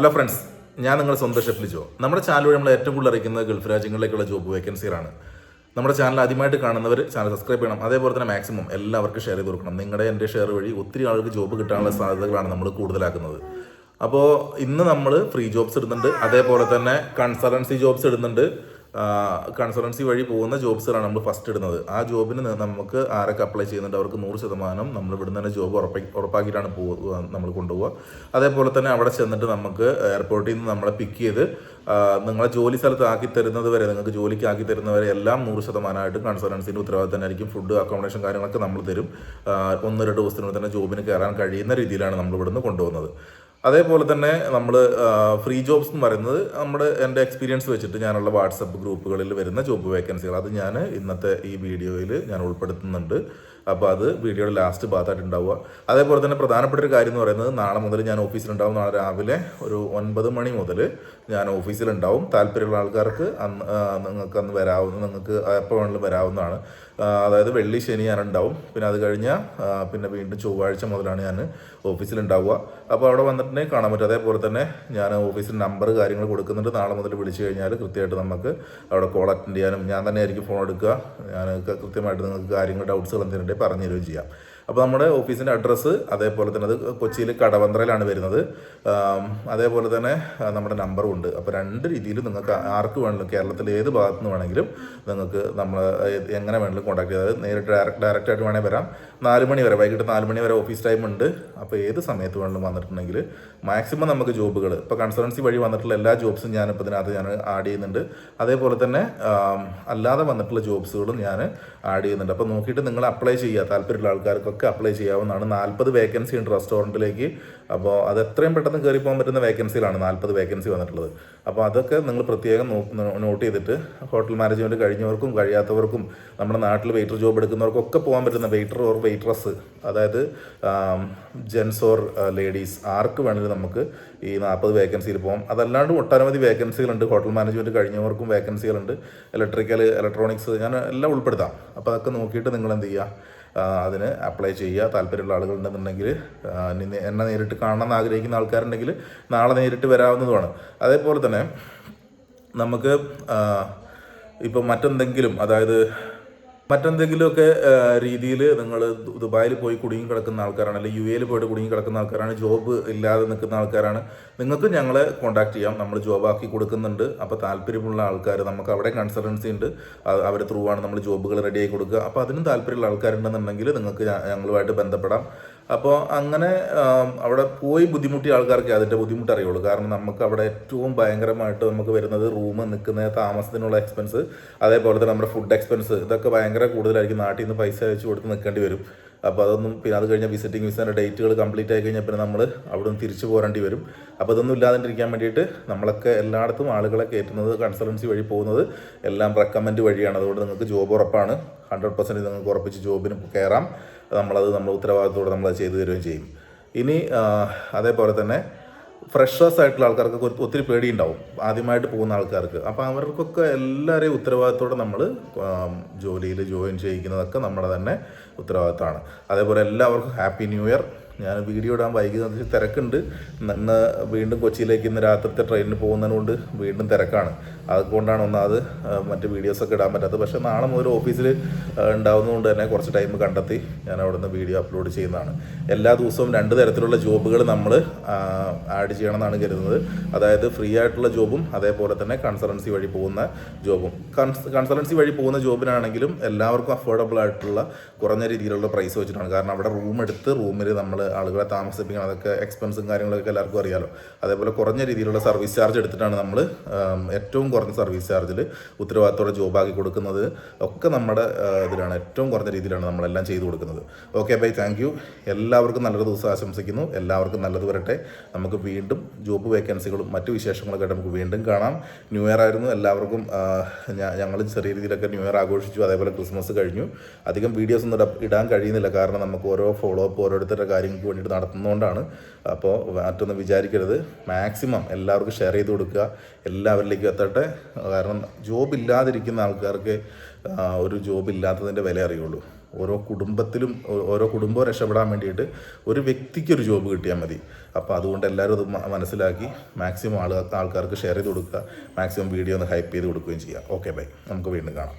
Hello friends ഞാൻ നിങ്ങളുടെ സ്വന്തം ഷെഫിൽ ജോ. നമ്മുടെ ചാനൽ വഴി നമ്മൾ ഏറ്റവും കൂടുതൽ അറിയിക്കുന്നത് ഗൾഫ് രാജ്യങ്ങളിലേക്കുള്ള ജോബ് വേക്കൻസികളാണ് നമ്മുടെ ചാനൽ ആദ്യമായിട്ട് കാണുന്നവർ ചാനൽ സബ്സ്ക്രൈബ് ചെയ്യണം. അതേപോലെ തന്നെ മാക്സിമം എല്ലാവർക്കും ഷെയർ ചെയ്ത് കൊടുക്കണം. നിങ്ങളുടെ എന്റെ ഷെയർ വഴി ഒത്തിരി ആൾക്ക് ജോബ് കിട്ടാനുള്ള സാധ്യതകളാണ് നമ്മൾ കൂടുതലാക്കുന്നത്. അപ്പോൾ ഇന്ന് നമ്മൾ ഫ്രീ ജോബ്സ് ഇടുന്നുണ്ട്. അതേപോലെ തന്നെ കൺസൾട്ടൻസി ജോബ്സ് ഇടുന്നുണ്ട്. കൺസൾട്ടൻസി വഴി പോകുന്ന ജോബ്സുകളാണ് നമ്മൾ ഫസ്റ്റ് ഇടുന്നത്. ആ ജോബിന് നമുക്ക് ആരൊക്കെ അപ്ലൈ ചെയ്യുന്നുണ്ട് അവർക്ക് നൂറ് ശതമാനം നമ്മൾ ഇവിടുന്ന് തന്നെ ജോബ് ഉറപ്പാക്കി ഉറപ്പാക്കിയിട്ടാണ് പോവുക നമ്മൾ കൊണ്ടുപോകുക അതേപോലെ തന്നെ അവിടെ ചെന്നിട്ട് നമുക്ക് എയർപോർട്ടിൽ നിന്ന് നമ്മളെ പിക്ക് ചെയ്ത് നിങ്ങളെ ജോലി സ്ഥലത്ത് ആക്കി തരുന്നത് വരെ നിങ്ങൾക്ക് ജോലിക്ക് ആക്കി തരുന്നവരെ എല്ലാം നൂറ് ശതമാനമായിട്ടും കൺസൾട്ടൻസിന്റെ ഉത്തരവാദിത്തം തന്നെ ആയിരിക്കും. ഫുഡ് അക്കോമഡേഷൻ കാര്യങ്ങളൊക്കെ നമ്മൾ തരും. ഒന്ന് രണ്ട് ദിവസത്തിനുള്ളിൽ തന്നെ ജോബിന് കയറാൻ കഴിയുന്ന രീതിയിലാണ് നമ്മൾ ഇവിടുന്ന് കൊണ്ടുപോകുന്നത്. അതേപോലെ തന്നെ നമ്മൾ ഫ്രീ ജോബ്സ് എന്ന് പറയുന്നത് നമ്മുടെ എന്റെ എക്സ്പീരിയൻസ് വെച്ചിട്ട് ഞാനുള്ള വാട്സപ്പ് ഗ്രൂപ്പുകളിൽ വരുന്ന ജോബ് വേക്കൻസികൾ അത് ഞാൻ ഇന്നത്തെ ഈ വീഡിയോയിൽ ഞാൻ ഉൾപ്പെടുത്തുന്നുണ്ട്. അപ്പോൾ അത് വീഡിയോയുടെ ലാസ്റ്റ് ഭാഗത്തായിട്ട് ഉണ്ടാവുക. അതേപോലെ തന്നെ പ്രധാനപ്പെട്ട ഒരു കാര്യം എന്ന് പറയുന്നത് നാളെ മുതൽ ഞാൻ ഓഫീസിലുണ്ടാവും. നാളെ രാവിലെ ഒരു ഒൻപത് മണി മുതൽ ഞാൻ ഓഫീസിലുണ്ടാവും. താല്പര്യമുള്ള ആൾക്കാർക്ക് അന്ന് നിങ്ങൾക്ക് അന്ന് വരാവുന്ന നിങ്ങൾക്ക് എപ്പോൾ വേണമെങ്കിലും വരാവുന്നതാണ്. അതായത് വെള്ളി ശനി ഞാൻ ഉണ്ടാവും പിന്നെ അത് കഴിഞ്ഞാൽ പിന്നെ വീണ്ടും ചൊവ്വാഴ്ച മുതലാണ് ഞാൻ ഓഫീസിലുണ്ടാവുക. അപ്പോൾ അവിടെ വന്നിട്ടുണ്ടെങ്കിൽ കാണാൻ പറ്റും. അതേപോലെ തന്നെ ഞാൻ ഓഫീസിൽ നമ്പർ കാര്യങ്ങൾ കൊടുക്കുന്നുണ്ട്. നാളെ മുതൽ വിളിച്ചു കഴിഞ്ഞാൽ കൃത്യമായിട്ട് നമുക്ക് അവിടെ കോൾ അറ്റൻഡ് ചെയ്യാനും ഞാൻ തന്നെ ആയിരിക്കും ഫോൺ എടുക്കുക. ഞാൻ കൃത്യമായിട്ട് നിങ്ങൾക്ക് കാര്യങ്ങൾ ഡൗട്ട്സുകൾ എന്തെങ്കിലും പറഞ്ഞു തരുകയും ചെയ്യാം. അപ്പോൾ നമ്മുടെ ഓഫീസിന്റെ അഡ്രസ്സ് അതേപോലെ തന്നെ അത് കൊച്ചിയിൽ കടവന്ത്രയിലാണ് വരുന്നത്. അതേപോലെ തന്നെ നമ്മുടെ നമ്പറും ഉണ്ട്. അപ്പോൾ രണ്ട് രീതിയിൽ നിങ്ങൾക്ക് ആർക്ക് വേണമെങ്കിലും കേരളത്തിലെ ഏത് ഭാഗത്ത് നിന്ന് വേണമെങ്കിലും നിങ്ങൾക്ക് നമ്മൾ എങ്ങനെ വേണമെങ്കിലും കോൺടാക്ട് ചെയ്താൽ നേരിട്ട് ഡയറക്റ്റ് ഡയറക്റ്റ് ആയിട്ട് വേണമെങ്കിൽ വരാം. നാല് മണി വരെ വൈകിട്ട് നാല് മണി വരെ ഓഫീസ് ടൈം ഉണ്ട്. അപ്പോൾ ഏത് സമയത്ത് വേണമെങ്കിലും വന്നിട്ടുണ്ടെങ്കിൽ മാക്സിമം നമുക്ക് ജോബുകൾ ഇപ്പോൾ കൺസൾട്ടൻസി വഴി വന്നിട്ടുള്ള എല്ലാ ജോബ്സും ഞാനിപ്പോൾ ഇതിനകത്ത് ഞാൻ ആഡ് ചെയ്യുന്നുണ്ട്. അതേപോലെ തന്നെ അല്ലാതെ വന്നിട്ടുള്ള ജോബ്സുകളും ഞാൻ ആഡ് ചെയ്യുന്നുണ്ട്. അപ്പോൾ നോക്കിയിട്ട് നിങ്ങൾ അപ്ലൈ ചെയ്യുക. താല്പര്യമുള്ള ആൾക്കാർക്കൊക്കെ അപ്ലൈ ചെയ്യാവുന്നതാണ്. നാൽപ്പത് വേക്കൻസി ഉണ്ട് റെസ്റ്റോറന്റിലേക്ക് അപ്പോൾ അത് എത്രയും പെട്ടെന്ന് കയറി പോകാൻ പറ്റുന്ന വേക്കൻസികളാണ് നാൽപ്പത് വേക്കൻസി വന്നിട്ടുള്ളത്. അപ്പോൾ അതൊക്കെ നിങ്ങൾ പ്രത്യേകം നോട്ട് ചെയ്തിട്ട് ഹോട്ടൽ മാനേജ്മെന്റ് കഴിഞ്ഞവർക്കും കഴിയാത്തവർക്കും നമ്മുടെ നാട്ടിൽ വെയിറ്റർ ജോബ് എടുക്കുന്നവർക്കൊക്കെ പോകാൻ പറ്റുന്ന വെയിറ്റർ ഓർ വെയിറ്ററസ് അതായത് ജെൻസ് ഓർ ലേഡീസ് ആർക്ക് വേണമെങ്കിലും നമുക്ക് ഈ നാൽപ്പത് വേക്കൻസിയിൽ പോകാം. അതല്ലാണ്ട് ഒട്ടനവധി വേക്കൻസികളുണ്ട് ഹോട്ടൽ മാനേജ്മെന്റ് കഴിഞ്ഞവർക്കും വേക്കൻസികളുണ്ട് ഇലക്ട്രിക്കൽ ഇലക്ട്രോണിക്സ് ഞാൻ എല്ലാം ഉൾപ്പെടുത്താം. അപ്പോൾ അതൊക്കെ നോക്കിയിട്ട് നിങ്ങൾ എന്ത് ചെയ്യുക? അതിന് അപ്ലൈ ചെയ്യുക. താല്പര്യമുള്ള ആളുകളുണ്ടെന്നുണ്ടെങ്കിൽ എന്നെ നേരിട്ട് കാണണമെന്ന് ആഗ്രഹിക്കുന്ന ആൾക്കാരുണ്ടെങ്കിൽ നാളെ നേരിട്ട് വരാവുന്നതുമാണ്. അതേപോലെ തന്നെ നമുക്ക് ഇപ്പം മറ്റെന്തെങ്കിലും അതായത് മറ്റെന്തെങ്കിലുമൊക്കെ രീതിയിൽ നിങ്ങൾ ദുബായിൽ പോയി കുടുങ്ങി കിടക്കുന്ന ആൾക്കാരാണ് അല്ലെങ്കിൽ യു എയിൽ പോയിട്ട് കുടുങ്ങി കിടക്കുന്ന ആൾക്കാരാണ് ജോബ് ഇല്ലാതെ നിൽക്കുന്ന ആൾക്കാരാണ് നിങ്ങൾക്ക് ഞങ്ങളെ കോൺടാക്ട് ചെയ്യാം. നമ്മൾ ജോബ് ആക്കി കൊടുക്കുന്നുണ്ട്. അപ്പോൾ താല്പര്യമുള്ള ആൾക്കാർ നമുക്ക് അവിടെ കൺസൾട്ടൻസി ഉണ്ട്. അവരെ ത്രൂ ആണ് നമ്മൾ ജോബുകൾ റെഡിയാക്കി കൊടുക്കുക. അപ്പോൾ അതിനും താല്പര്യമുള്ള ആൾക്കാരുണ്ടെന്നുണ്ടെങ്കിൽ നിങ്ങൾക്ക് ഞങ്ങളുമായിട്ട് ബന്ധപ്പെടാം. അപ്പോൾ അങ്ങനെ അവിടെ പോയി ബുദ്ധിമുട്ടിയ ആൾക്കാർക്ക് അതിന്റെ ബുദ്ധിമുട്ട് അറിയുള്ളൂ. കാരണം നമുക്ക് അവിടെ ഏറ്റവും ഭയങ്കരമായിട്ട് നമുക്ക് വരുന്നത് റൂം നിൽക്കുന്ന താമസത്തിനുള്ള എക്സ്പെൻസ് അതേപോലെ തന്നെ നമ്മുടെ ഫുഡ് എക്സ്പെൻസ് ഇതൊക്കെ ഭയങ്കര കൂടുതലായിരിക്കും. നാട്ടിൽ നിന്ന് പൈസ അയച്ചു കൊടുത്ത് നിൽക്കേണ്ടി വരും. അപ്പോൾ അതൊന്നും പിന്നെ അത് കഴിഞ്ഞാൽ വിസിറ്റിംഗ് വിസേന്റെ ഡേറ്റുകൾ കംപ്ലീറ്റ് ആയി കഴിഞ്ഞാൽ പിന്നെ നമ്മൾ അവിടെ നിന്ന് തിരിച്ചു പോരേണ്ടി വരും. അപ്പോൾ അതൊന്നും ഇല്ലാതിരിക്കാൻ വേണ്ടിയിട്ട് നമ്മളൊക്കെ എല്ലായിടത്തും ആളുകളെ കയറ്റുന്നത് കൺസൾട്ടൻസി വഴി പോകുന്നത് എല്ലാം റെക്കമെൻഡ് വഴിയാണ്. അതുകൊണ്ട് നിങ്ങൾക്ക് ജോബ് ഉറപ്പാണ്. ഹൺഡ്രഡ് പെർസെന്റ് നിങ്ങൾക്ക് ഉറപ്പിച്ച് ജോബിന് കയറാം. നമ്മളത് നമ്മൾ ഉത്തരവാദിത്തത്തോടെ നമ്മളത് ചെയ്തു തരുകയും ചെയ്യും. ഇനി അതേപോലെ തന്നെ ഫ്രഷേഴ്സ് ആയിട്ടുള്ള ആൾക്കാർക്ക് ഒത്തിരി പേടി ഉണ്ടാവും ആദ്യമായിട്ട് പോകുന്ന ആൾക്കാർക്ക്. അപ്പോൾ അവർക്കൊക്കെ എല്ലാവരെയും ഉത്തരവാദിത്തോടെ നമ്മൾ ജോലിയിൽ ജോയിൻ ചെയ്യിക്കുന്നതൊക്കെ നമ്മുടെ തന്നെ ഉത്തരവാദിത്തമാണ്. അതേപോലെ എല്ലാവർക്കും ഹാപ്പി ന്യൂ ഇയർ. ഞാൻ വീഡിയോ ഇടാൻ വൈകുന്നത് തിരക്കുണ്ട്. ഇന്ന് വീണ്ടും കൊച്ചിയിലേക്ക് ഇന്ന് രാത്രിത്തെ ട്രെയിനിന് പോകുന്നതിന് കൊണ്ട് വീണ്ടും തിരക്കാണ്. അതുകൊണ്ടാണ് ഒന്നാമത് മറ്റ് വീഡിയോസൊക്കെ ഇടാൻ പറ്റാത്തത്. പക്ഷേ നാളെ മുതൽ ഓഫീസിൽ ഉണ്ടാവുന്നതുകൊണ്ട് തന്നെ കുറച്ച് ടൈം കണ്ടെത്തി ഞാൻ അവിടുന്ന് വീഡിയോ അപ്ലോഡ് ചെയ്യുന്നതാണ്. എല്ലാ ദിവസവും രണ്ട് തരത്തിലുള്ള ജോബുകൾ നമ്മൾ ആഡ് ചെയ്യണമെന്നാണ് കരുതുന്നത്. അതായത് ഫ്രീ ആയിട്ടുള്ള ജോബും അതേപോലെ തന്നെ കൺസൾട്ടൻസി വഴി പോകുന്ന ജോബും. കൺസൾട്ടൻസി വഴി പോകുന്ന ജോബിനാണെങ്കിലും എല്ലാവർക്കും അഫോർഡബിൾ ആയിട്ടുള്ള കുറഞ്ഞ രീതിയിലുള്ള പ്രൈസ് വെച്ചിട്ടാണ്. കാരണം അവിടെ റൂം എടുത്ത് റൂമിൽ നമ്മൾ ആളുകളെ താമസിപ്പിക്കണം. അതൊക്കെ എക്സ്പെൻസും കാര്യങ്ങളൊക്കെ എല്ലാവർക്കും അറിയാമല്ലോ അതേപോലെ കുറഞ്ഞ രീതിയിലുള്ള സർവീസ് ചാർജ് എടുത്തിട്ടാണ് നമ്മൾ ഏറ്റവും കുറഞ്ഞ സർവീസ് ചാർജിൽ ഉത്തരവാദിത്തോടെ ജോബാക്കി കൊടുക്കുന്നത് ഒക്കെ നമ്മുടെ ഇതിലാണ്. ഏറ്റവും കുറഞ്ഞ രീതിയിലാണ് നമ്മളെല്ലാം ചെയ്തു കൊടുക്കുന്നത്. ഓക്കെ ബൈ താങ്ക് യു എല്ലാവർക്കും നല്ലൊരു ദിവസം ആശംസിക്കുന്നു. എല്ലാവർക്കും നല്ലത് വരട്ടെ. നമുക്ക് വീണ്ടും ജോബ് വേക്കൻസികളും മറ്റു വിശേഷങ്ങളൊക്കെ ആയിട്ട് നമുക്ക് വീണ്ടും കാണാം. ന്യൂ ഇയർ ആയിരുന്നു. എല്ലാവർക്കും ഞങ്ങൾ ചെറിയ രീതിയിലൊക്കെ ന്യൂ ഇയർ ആഘോഷിച്ചു. അതേപോലെ ക്രിസ്മസ് കഴിഞ്ഞു. അധികം വീഡിയോസ് ഒന്നും ഇടാൻ കഴിയുന്നില്ല. കാരണം നമുക്ക് ഓരോ ഫോളോ അപ്പ് ഓരോരുത്തരുടെ കാര്യങ്ങൾക്ക് വേണ്ടിയിട്ട് നടത്തുന്നതുകൊണ്ടാണ്. അപ്പോൾ മറ്റൊന്നും വിചാരിക്കരുത്. മാക്സിമം എല്ലാവർക്കും ഷെയർ ചെയ്ത് കൊടുക്കുക. എല്ലാവരിലേക്കും എത്തട്ടെ. കാരണം ജോബ് ഇല്ലാതിരിക്കുന്ന ആൾക്കാർക്ക് ഒരു ജോബ് ഇല്ലാത്തതിന്റെ വില അറിയുള്ളൂ. ഓരോ കുടുംബത്തിലും ഓരോ കുടുംബവും രക്ഷപ്പെടാൻ വേണ്ടിയിട്ട് ഒരു വ്യക്തിക്ക് ഒരു ജോബ് കിട്ടിയാൽ മതി. അപ്പോൾ അതുകൊണ്ട് എല്ലാവരും അത് മനസ്സിലാക്കി മാക്സിമം ആൾ ആൾക്കാർക്ക് ഷെയർ ചെയ്ത് കൊടുക്കുക. മാക്സിമം വീഡിയോ ഒന്ന് ഹൈപ്പ് ചെയ്ത് കൊടുക്കുകയും ചെയ്യുക ഓക്കെ ബൈ നമുക്ക് വീണ്ടും കാണാം.